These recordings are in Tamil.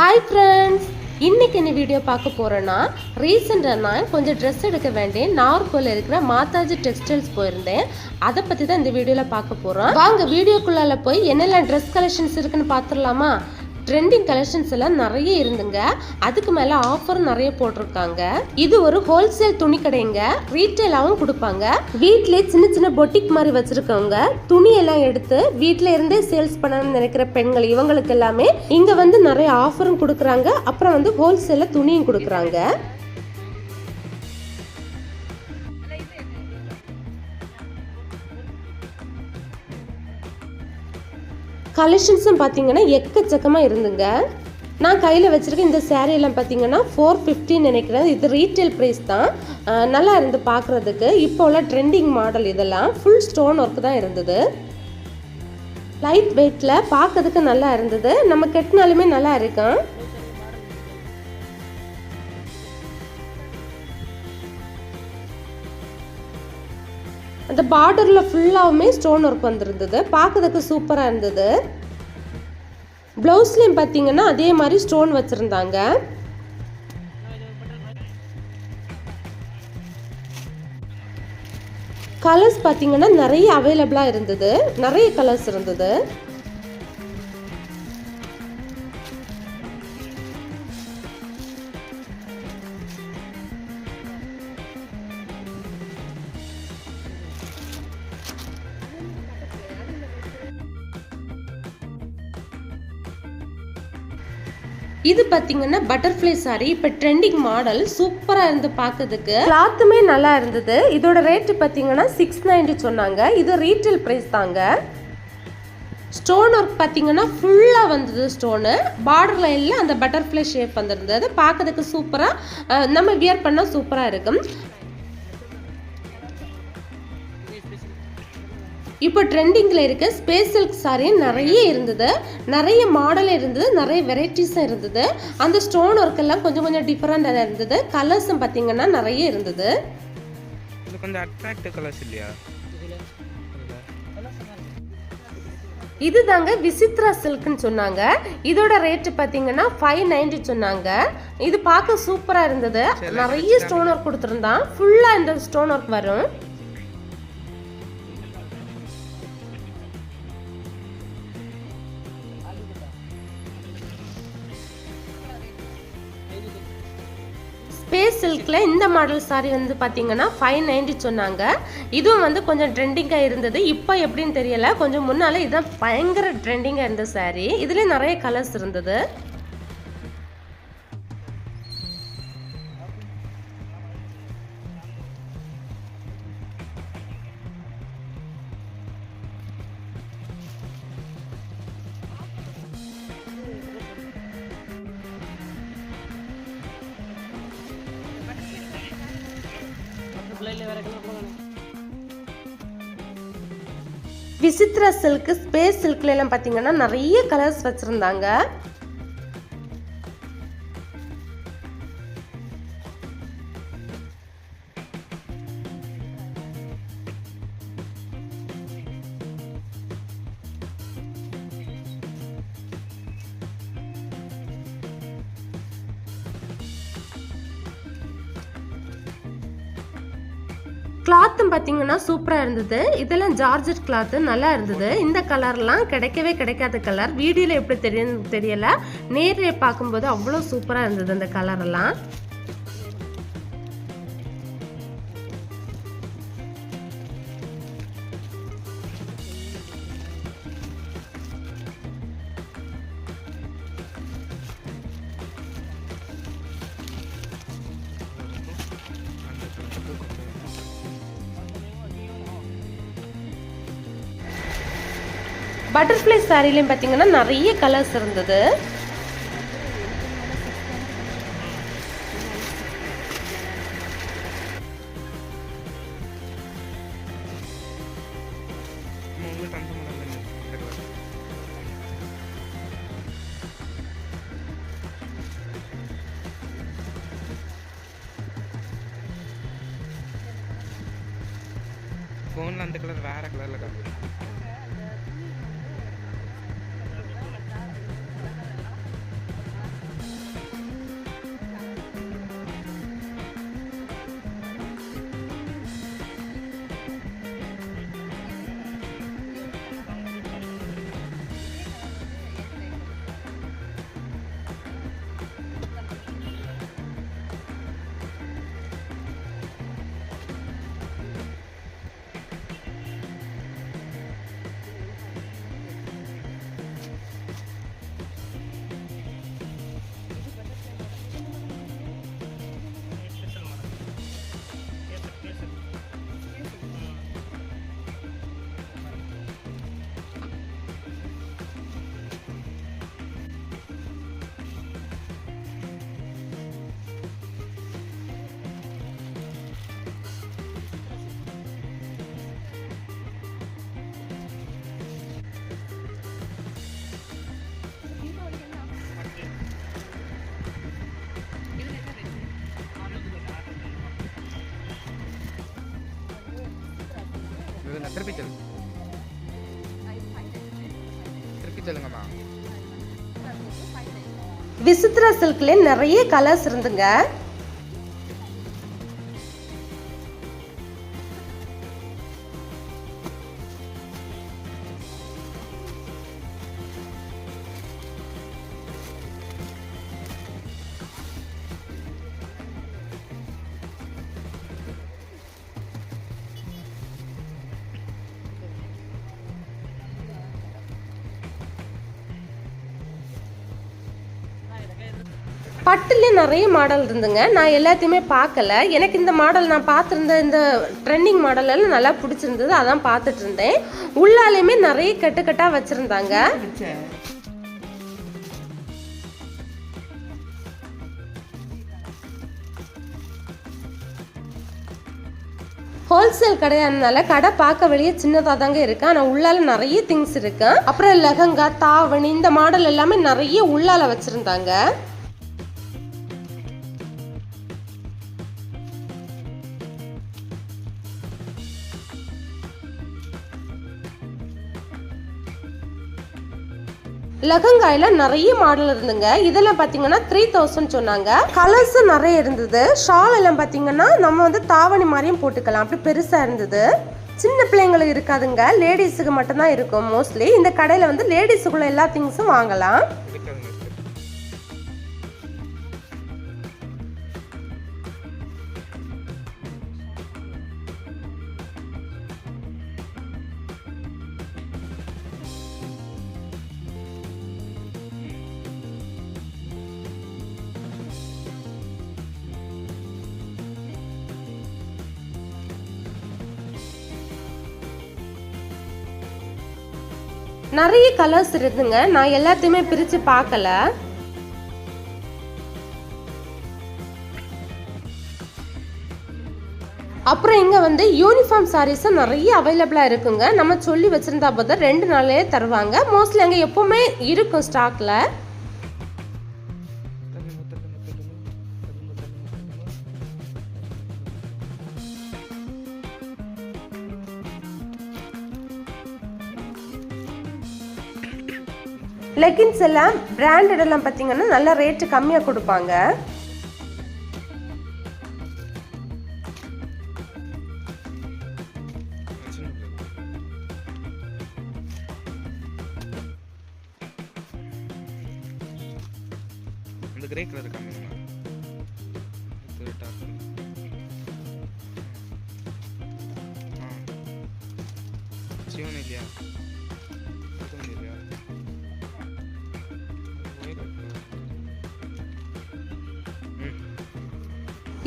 ஹாய் ஃப்ரெண்ட்ஸ் இன்னைக்கு என்ன வீடியோ பார்க்க போகிறேன்னா ரீசெண்டாக நான் கொஞ்சம் ட்ரெஸ் எடுக்க வேண்டிய நாகர்கோவில் இருக்கிற மாதாஜி டெக்ஸ்டைல்ஸ் போயிருந்தேன். அதை பற்றி தான் இந்த வீடியோவில் பார்க்க போகிறோம் வாங்க வீடியோக்குள்ளால போய் என்னெல்லாம் ட்ரெஸ் கலெக்ஷன்ஸ் இருக்குன்னு பார்த்துடலாமா? ட்ரெண்டிங் கலெக்ஷன்ஸ் எல்லாம் நிறைய இருந்துங்க. அதுக்கு மேலே ஆஃபர் நிறைய போட்டிருக்காங்க. இது ஒரு ஹோல்சேல் துணி கடைங்க. ரீட்டைலாகவும் கொடுப்பாங்க. வீட்டிலே சின்ன சின்ன பொட்டிக் மாதிரி வச்சிருக்கவங்க துணி எல்லாம் எடுத்து வீட்டில இருந்தே சேல்ஸ் பண்ணணும்னு நினைக்கிற பெண்கள் இவங்களுக்கு எல்லாமே இங்க வந்து நிறைய ஆஃபரும் கொடுக்குறாங்க. அப்புறம் வந்து ஹோல்சேலில் துணியும் கொடுக்குறாங்க. கலெக்ஷன்ஸும் பார்த்தீங்கன்னா எக்கச்சக்கமாக இருந்துங்க. நான் கையில் வச்சுருக்க இந்த சேரீலாம் எல்லாம் பார்த்தீங்கன்னா ஃபோர் ஃபிஃப்டின்னு நினைக்கிறேன். இது ரீட்டைல் ப்ரைஸ் தான். நல்லா இருந்து பார்க்குறதுக்கு இப்போ உள்ள ட்ரெண்டிங் மாடல் இதெல்லாம் ஃபுல் ஸ்டோன் ஒர்க் தான் இருந்தது. லைட் வெயிட்டில் பார்க்கறதுக்கு நல்லா இருந்தது. நம்ம கெட்டினாலுமே நல்லா இருக்கும் அந்த பார்டரில் ஃபுல்லாகவுமே ஸ்டோன் ஒர்க் வந்துருந்தது. பார்க்கறதுக்கு சூப்பராக இருந்தது. ப்ளவுஸ்லேயும் பார்த்தீங்கன்னா அதே மாதிரி ஸ்டோன் வச்சுருந்தாங்க. கலர்ஸ் பார்த்தீங்கன்னா நிறைய அவைலபிளாக இருந்தது. நிறைய கலர்ஸ் இருந்தது. இது பார்த்தீங்கன்னா பட்டர்ஃப்ளை சாரி இப்போ ட்ரெண்டிங் மாடல் சூப்பராக இருந்து பார்க்கறதுக்கு கிளாத்துமே நல்லா இருந்தது. இதோட ரேட்டு பார்த்தீங்கன்னா சிக்ஸ் நைன்டி சொன்னாங்க. இது ரீட்டைல் ப்ரைஸ் தாங்க. ஸ்டோன் ஒர்க் பார்த்தீங்கன்னா ஃபுல்லாக வந்தது ஸ்டோனு பார்டர் லைனில் அந்த பட்டர்ஃப்ளை ஷேப் வந்திருந்தது. பார்க்கறதுக்கு சூப்பராக நம்ம வியர் பண்ணால் சூப்பராக இருக்கும். இப்போ ட்ரெண்டிங்கில் இருக்க ஸ்பேஸ் சில்க் சாரி நிறைய இருந்தது. நிறைய மாடல் இருந்தது நிறைய வெரைட்டிஸும் இருந்தது. அந்த ஸ்டோன் ஒர்க் எல்லாம் கொஞ்சம் கொஞ்சம் டிஃப்ரெண்டாக இருந்தது. கலர்ஸும் பார்த்தீங்கன்னா நிறைய இருந்தது. கொஞ்சம் அட்ராக்டிவ் கலர்ஸ் இல்லையா? இது தாங்க விசித்ரா சில்க்னு சொன்னாங்க. இதோட ரேட்டு பார்த்தீங்கன்னா ஃபைவ் நைன்டி சொன்னாங்க. இது பார்க்க சூப்பராக இருந்தது. நிறைய ஸ்டோன் ஒர்க் கொடுத்துருந்தான். ஃபுல்லாக இந்த ஸ்டோன் ஒர்க் வரும். சில்கில் இந்த மாடல் சாரி வந்து பார்த்தீங்கன்னா ஃபைவ் நைன்டி சொன்னாங்க. இதுவும் வந்து கொஞ்சம் ட்ரெண்டிங்காக இருந்தது. இப்போ எப்படின்னு தெரியல. கொஞ்சம் முன்னால் இதுதான் பயங்கர ட்ரெண்டிங்காக இருந்த சாரி இதுலேயும் நிறைய கலர்ஸ் இருந்தது. விசித்ரா சில்க் ஸ்பேஸ் சில்க்ல எல்லாம் பார்த்தீங்கன்னா நிறைய கலர்ஸ் வச்சுருந்தாங்க. கிளாத்தும் பார்த்தீங்கன்னா சூப்பராக இருந்தது. இதெல்லாம் ஜார்ஜெட் கிளாத்து நல்லா இருந்தது. இந்த கலர்லாம் கிடைக்கவே கிடைக்காத கலர். வீடியோவில் எப்படி தெரியும் தெரியலை. நேரில் பார்க்கும்போது அவ்வளோ சூப்பராக இருந்தது அந்த கலரெல்லாம் பட்டர்ஃப்ளை சாரிலையும் பார்த்தீங்கன்னா நிறைய கலர்ஸ் இருந்தது. ஃபோனில் அந்த கலர் வேறு கலரில் காட்டுது திருப்பி சொல்லுங்க திருப்பி சொல்லுங்கம்மா. விசித்ரா சில்க்ல நிறைய கலர்ஸ் இருந்துங்க. பட்டுலேயே நிறைய மாடல் இருந்துங்க. நான் எல்லாத்தையுமே பார்க்கல. எனக்கு இந்த மாடல் நான் பார்த்துருந்த இந்த ட்ரெண்டிங் மாடலெல்லாம் நல்லா பிடிச்சிருந்தது. அதான் பார்த்துட்டு இருந்தேன். உள்ளாலையுமே நிறைய கட்டு கட்டாக வச்சுருந்தாங்க. ஹோல்சேல் கடையானதுனால கடை பார்க்க வெளியே சின்னதாக தாங்க இருக்கு. ஆனால் உள்ளால நிறைய திங்ஸ் இருக்கு. அப்புறம் லெஹங்கா தாவணி இந்த மாடல் எல்லாமே நிறைய உள்ளால வச்சுருந்தாங்க. லெஹங்காயில நிறைய மாடல் இருந்துங்க. இதெல்லாம் பார்த்தீங்கன்னா த்ரீ தௌசண்ட் சொன்னாங்க. கலர்ஸும் நிறைய இருந்தது. ஷால் எல்லாம் பார்த்தீங்கன்னா நம்ம வந்து தாவணி மாதிரியும் போட்டுக்கலாம். அப்படி பெருசாக இருந்தது. சின்ன பிள்ளைங்களுக்கு இருக்காதுங்க. லேடிஸுக்கு மட்டும்தான் இருக்கும் மோஸ்ட்லி இந்த கடையில் வந்து லேடிஸுக்குள்ள எல்லா திங்ஸும் வாங்கலாம். நிறைய கலர்ஸ் இருக்குங்க. நான் எல்லாத்தையுமே பிரித்து பார்க்கல. அப்புறம் இங்கே வந்து யூனிஃபார்ம் சாரீஸும் நிறைய அவைலபிளாக இருக்குங்க. நம்ம சொல்லி வச்சுருந்தா பார்த்தா ரெண்டு நாளே தருவாங்க. மோஸ்ட்லி அங்கே எப்போவுமே இருக்கும் ஸ்டாக்கில் லெகின்ஸ் எல்லாம் பிராண்டட் எல்லாம் பார்த்தீங்கன்னா நல்லா ரேட்டு கம்மியாக கொடுப்பாங்க.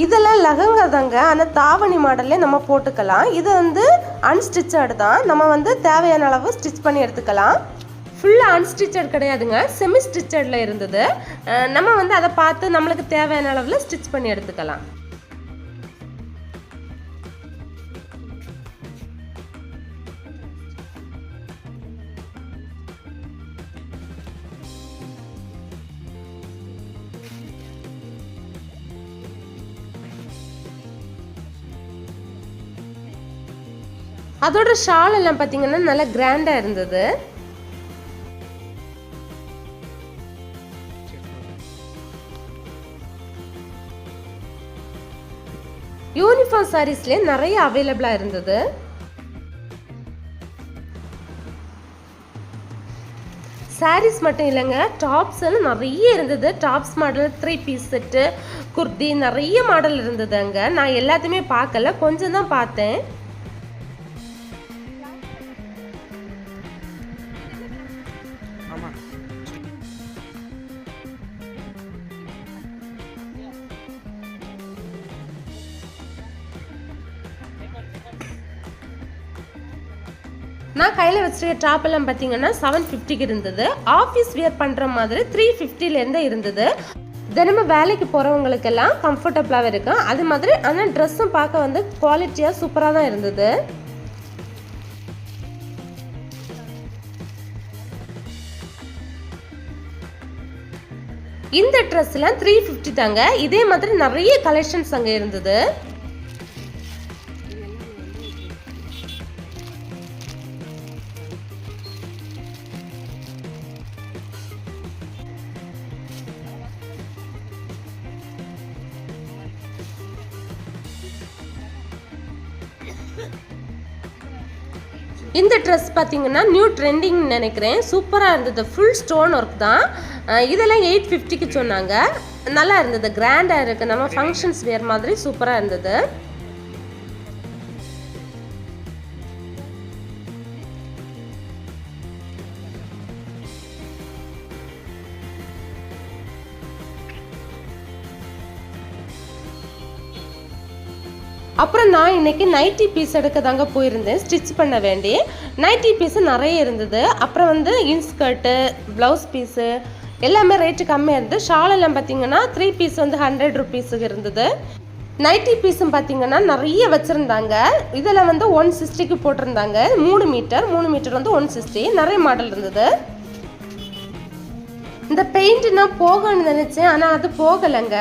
இதெல்லாம் லெஹங்கா தாங்க ஆனால் தாவணி மாடல்லே நம்ம போட்டுக்கலாம். இது வந்து அன்ஸ்டிச்சடு தான். நம்ம வந்து தேவையான அளவு ஸ்டிச் பண்ணி எடுத்துக்கலாம். ஃபுல்லாக அன்ஸ்டிச்சட் கிடையாதுங்க. செமி ஸ்டிச்சடில் இருந்தது. நம்ம வந்து அதை பார்த்து நம்மளுக்கு தேவையான அளவில் ஸ்டிச் பண்ணி எடுத்துக்கலாம். அதோட ஷால் எல்லாம் பார்த்தீங்கன்னா நல்லா கிராண்டாக இருந்தது. யூனிஃபார்ம் சாரீஸ்லேயே நிறைய அவைலபிளாக இருந்தது. சாரீஸ் மட்டும் இல்லைங்க டாப்ஸ் எல்லாம் நிறைய இருந்தது. Tops model three piece set kurti நிறைய மாடல் இருந்தது அங்கே நான் எல்லாத்தையுமே பார்க்கல கொஞ்சம் தான் பார்த்தேன். நான் கையில் வச்சிருக்க டாப் எல்லாம் பார்த்தீங்கன்னா செவன் ஃபிஃப்டிக்கு இருந்தது. ஆஃபீஸ் வியர் பண்ணுற மாதிரி த்ரீ ஃபிஃப்டிலேருந்து இருந்தது. தினமும் வேலைக்கு போகிறவங்களுக்கெல்லாம் கம்ஃபர்டபுளாகவே இருக்கும். அது மாதிரி ஆனால் ட்ரெஸ்ஸும் பார்க்க வந்து குவாலிட்டியாக சூப்பராக தான் இருந்தது. இந்த ட்ரெஸ்லாம் த்ரீ ஃபிஃப்டி தாங்க. இதே மாதிரி நிறைய கலெக்ஷன்ஸ் அங்கே இருந்தது. ட்ரெஸ் பார்த்தீங்கன்னா நியூ ட்ரெண்டிங் நினைக்கிறேன். சூப்பராக இருந்தது. ஃபுல் ஸ்டோன் ஒர்க் தான். இதெல்லாம் எயிட் ஃபிஃப்டிக்கு சொன்னாங்க. நல்லா இருந்தது. கிராண்டாக இருக்குது நம்ம ஃபங்க்ஷன்ஸ் வேறு மாதிரி சூப்பராக இருந்தது. அப்புறம் நான் இன்னைக்கு நைட்டி பீஸ் எடுக்க தாங்க போயிருந்தேன். ஸ்டிச் பண்ண வேண்டி. நைட்டி பீஸு நிறைய இருந்தது. அப்புறம் வந்து இன்ஸ்கர்ட்டு ப்ளவுஸ் பீஸு எல்லாமே ரேட்டு கம்மியாக இருந்தது. ஷாலெல்லாம் பார்த்திங்கன்னா பார்த்தீங்கன்னா த்ரீ பீஸ் வந்து ஹண்ட்ரட் ருபீஸுக்கு இருந்தது. நைட்டி பீஸும் பார்த்தீங்கன்னா நிறைய வச்சுருந்தாங்க. இதில் வந்து ஒன் சிக்ஸ்டிக்கு போட்டிருந்தாங்க. மூணு மீட்டர் மூணு மீட்டர் வந்து ஒன் சிக்ஸ்டி நிறைய மாடல் இருந்தது. இந்த பெயிண்ட் நான் போகணும்னு நினச்சேன். ஆனால் அது போகலைங்க.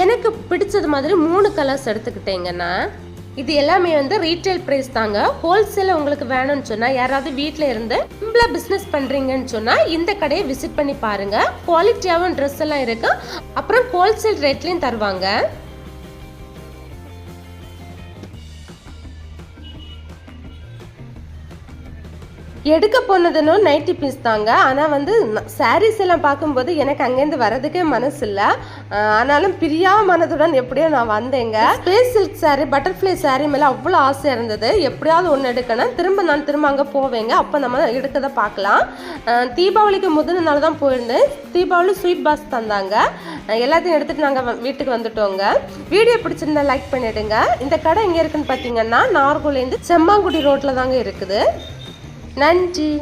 எனக்கு பிடிச்சது மாதிரி மூணு கலர்ஸ் எடுத்துக்கிட்டேங்கன்னா இது எல்லாமே வந்து ரீட்டைல் ப்ரைஸ் தாங்க. ஹோல்சேலில் உங்களுக்கு வேணும்னு சொன்னால் யாராவது வீட்டில் இருந்து சிம்பிளாக பிஸ்னஸ் பண்ணுறீங்கன்னு சொன்னால் இந்த கடையை விசிட் பண்ணி பாருங்க. குவாலிட்டியாகவும் ட்ரெஸ் எல்லாம் இருக்கு. அப்புறம் ஹோல்சேல் ரேட்லேயும் தருவாங்க. எடுக்க போனதுன்னு நைட்டி பீஸ் தாங்க. ஆனால் வந்து சாரீஸ் எல்லாம் பார்க்கும்போது எனக்கு அங்கேருந்து வரதுக்கே மனசு இல்லை ஆனாலும் பிரியா மனதுடன் எப்படியோ நான் வந்தேங்க. Space silk saree butterfly saree மேலே அவ்வளோ ஆசையாக இருந்தது. எப்படியாவது ஒன்று எடுக்கணும். திரும்ப நான் திரும்ப அங்கே போவேங்க. அப்போ நம்ம எடுக்கதை பார்க்கலாம். தீபாவளிக்கு முதல் நாள் தான் போயிருந்தேன். தீபாவளி ஸ்வீட் பாஸ் தந்தாங்க. எல்லாத்தையும் எடுத்துகிட்டு நாங்கள் வீட்டுக்கு வந்துட்டோங்க. வீடியோ பிடிச்சிருந்தா லைக் பண்ணிவிடுங்க இந்த கடை எங்கே இருக்குன்னு பார்த்தீங்கன்னா நார்கோலேருந்து செம்மாங்குடி ரோட்டில் தாங்க இருக்குது. 南极